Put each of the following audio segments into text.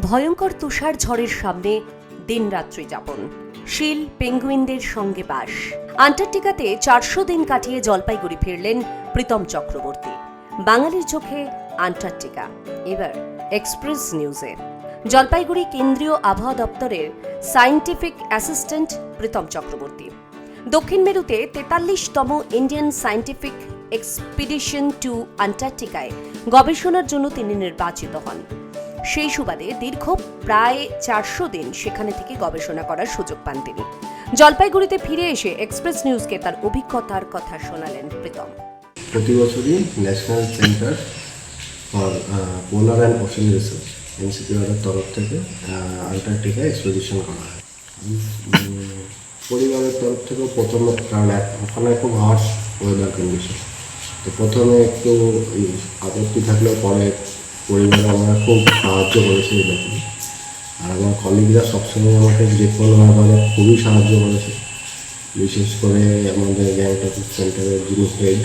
ভয়ঙ্কর তুষার ঝড়ের সামনে দিনরাত্রি যাপন। শিল পেঙ্গুইনদের সঙ্গে বাস। আন্টার্কটিকাতে চারশো দিন কাটিয়ে জলপাইগুড়ি ফিরলেন প্রীতম চক্রবর্তী। বাঙালির চোখে আন্টার্কটিকা। এবার এক্সপ্রেস নিউজে। জলপাইগুড়ি কেন্দ্রীয় আবহাওয়া দপ্তরের সায়েন্টিফিক অ্যাসিস্ট্যান্ট প্রীতম চক্রবর্তী। দক্ষিণ মেরুতে তেতাল্লিশতম ইন্ডিয়ান সায়েন্টিফিক এক্সপিডিশন টু আন্টার্কটিকায় গবেষণার জন্য তিনি নির্বাচিত হন। সেই সুবাদে দীর্ঘ প্রায় চারশো দিন সেখানে থেকে গবেষণা করার সুযোগ পান তিনি। জলপাইগুড়িতে ফিরে এসে এক্সপ্রেস নিউজকে তার অভিজ্ঞতার কথা শোনালেন প্রীতম। প্রতি বছরই national centre for polar and ocean research এনসিপিআরের তরফ থেকে আন্টার্কটিকা এক্সপোজিশন করা হয়। পরিবারের তরফ থেকেও প্রথমে, কারণ ওখানে খুব হার্শ ওয়েদার কন্ডিশন তো প্রথমে একটু আপত্তি থাকলেও পরে পরিবারে আমরা খুব সাহায্য করেছে এই আর আমার কলিগরা সবসময় আমাকে যে কোনো ব্যাপারে খুবই সাহায্য করেছে। বিশেষ করে আমাদের গ্যাংটক সেন্টারের যিনি হেড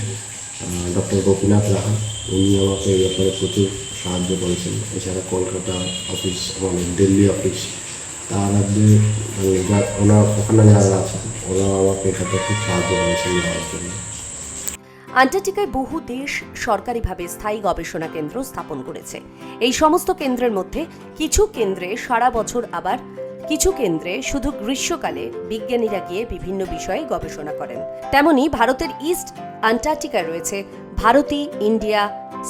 ডক্টর গোপীনাথ রাহা, উনি আমাকে এই ব্যাপারে প্রচুর সাহায্য করেছেন। এছাড়া কলকাতা অফিস আমাদের দিল্লি অফিস তার মানে ওনার ওখানে যারা আছেন ওনারা আমাকে এটাতে খুব সাহায্য করেছেন যাওয়ার জন্য। আন্টার্কটিকায় বহু দেশ সরকারিভাবে স্থায়ী গবেষণা কেন্দ্র স্থাপন করেছে। এই সমস্ত কেন্দ্রের মধ্যে কিছু কেন্দ্রে সারা বছর আবার কিছু কেন্দ্রে শুধু গ্রীষ্মকালে বিজ্ঞানীরা গিয়ে বিভিন্ন বিষয়ে গবেষণা করেন। তেমনি ভারতের ইস্ট আন্টার্কটিকায় রয়েছে ভারতী ইন্ডিয়া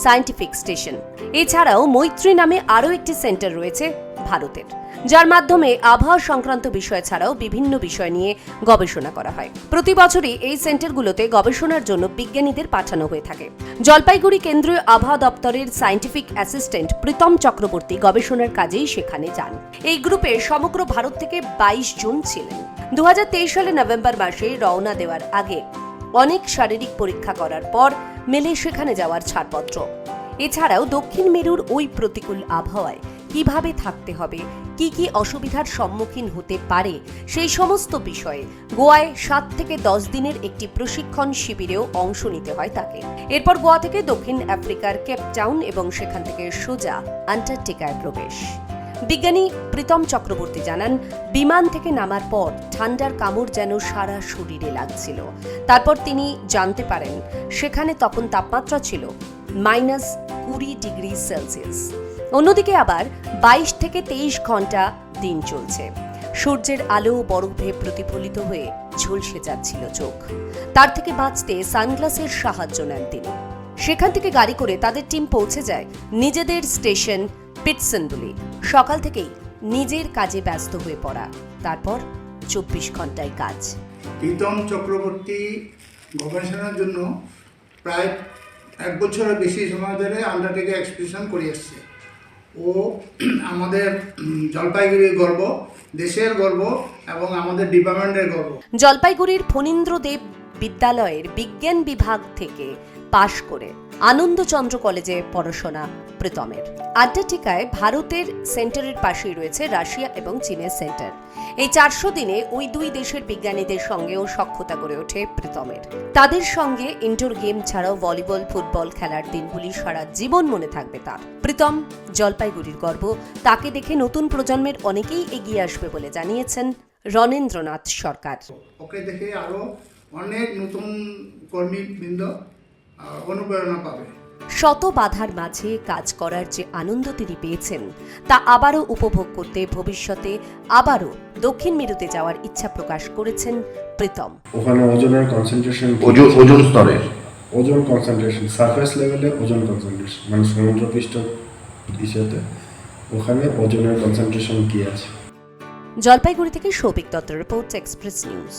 সায়েন্টিফিক স্টেশন। এছাড়াও মৈত্রী নামে আরও একটি সেন্টার রয়েছে ভারতের। যার মাধ্যমে আবহাওয়া সংক্রান্ত বিষয় ছাড়াও বিভিন্ন বিষয় নিয়ে গবেষণা করা হয়। প্রতি বছরই এই সেন্টারগুলোতে গবেষণার জন্য বিজ্ঞানীদের পাঠানো হয়ে থাকে। জলপাইগুড়ি কেন্দ্রীয় আবহাওয়া দপ্তরের সায়েন্টিফিক অ্যাসিস্ট্যান্ট প্রীতম চক্রবর্তী গবেষণার কাজেই সেখানে যান। এই গ্রুপে সমগ্র ভারত থেকে বাইশ জন ছিলেন। দু হাজার তেইশ সালে নভেম্বর মাসে রওনা দেওয়ার আগে অনেক শারীরিক পরীক্ষা করার পর মেলে সেখানে যাওয়ার ছাড়পত্র। এছাড়াও দক্ষিণ মেরুর ওই প্রতিকূল আবহাওয়ায় কীভাবে থাকতে হবে, কি কি অসুবিধার সম্মুখীন হতে পারে, সেই সমস্ত বিষয়ে গোয়ায় সাত থেকে দশ দিনের একটি প্রশিক্ষণ শিবিরেও অংশ নিতে হয় তাকে। এরপর গোয়া থেকে দক্ষিণ আফ্রিকার কেপটাউন এবং সেখান থেকে সোজা আন্টার্কটিকায় প্রবেশ। বিজ্ঞানী প্রীতম চক্রবর্তী জানান, বিমান থেকে নামার পর ঠান্ডার কামড় যেন সারা শরীরে লাগছিল। তারপর তিনি জানতে পারেন, সেখানে তখন তাপমাত্রা ছিল মাইনাস কুড়ি ডিগ্রি সেলসিয়াস। অন্যদিকে আবার বাইশ থেকে তেইশ ঘণ্টা দিন চলছে। সূর্যের আলো বরফে প্রতিফলিত হয়ে ঝলসে যাচ্ছিল চোখ। তার থেকে বাঁচতে সানগ্লাসের সাহায্য নেন তিনি। সেখান থেকে গাড়ি করে তাদের টিম পৌঁছে যায় নিজেদের স্টেশন পিটসনবুলি সকাল থেকেই নিজের কাজে ব্যস্ত হয়ে পড়া। তারপর চব্বিশ ঘন্টায় কাজ। প্রীতম চক্রবর্তী গবেষণার জন্য প্রায় এক বছরের বেশি সময় ধরে আন্ডারটেকে এক্সপিডিশন করে এসছে ও আমাদের জলপাইগুড়ি গর্ব, দেশের গর্ব এবং আমাদের ডিপার্টমেন্টের গর্ব। জলপাইগুড়ির ফণীন্দ্রদেব বিদ্যালয়ের বিজ্ঞান বিভাগ থেকে পাশ করে আনন্দচন্দ্র কলেজে পড়াশোনা প্রীতমের। আন্টার্কটিকায় ভারতের সেন্টারের পাশেই রয়েছে রাশিয়া এবং চীনের সেন্টার। এই চারশো দিনে ওই দুই দেশের বিজ্ঞানীদের সঙ্গেও সখ্যতা গড়ে ওঠে প্রীতমের। তাদের সঙ্গে ইনডোর গেম ছাড়াও ভলিবল, ফুটবল খেলার দিনগুলি সারা জীবন মনে থাকবে তার। প্রীতম জলপাইগুড়ির গর্ব, তাকে দেখে নতুন প্রজন্মের অনেকেই এগিয়ে আসবে বলে জানিয়েছেন রণেন্দ্রনাথ সরকার। ওকে দেখে আরও অনেক নতুন কর্মীবৃন্দ অনুপ্রেরণা পাবে। শত বাধার মাঝে কাজ করার যে আনন্দ তিনি পেয়েছেন তা আবারও উপভোগ করতে ভবিষ্যতে আবারও দক্ষিণ মেরুতে যাওয়ার ইচ্ছা প্রকাশ করেছেন প্রীতম। ওখানে ওজনের কনসেন্ট্রেশন ওজন স্তরের ওজন কনসেন্ট্রেশন সারফেস লেভেলে ওজন কনসেন্ট্রেশন মানে সমুদ্রপৃষ্ঠ ইসেতে ওখানে ওজনের কনসেন্ট্রেশন কি আছে? জলপাইগুড়ি থেকে Souvik Dutta report Express News.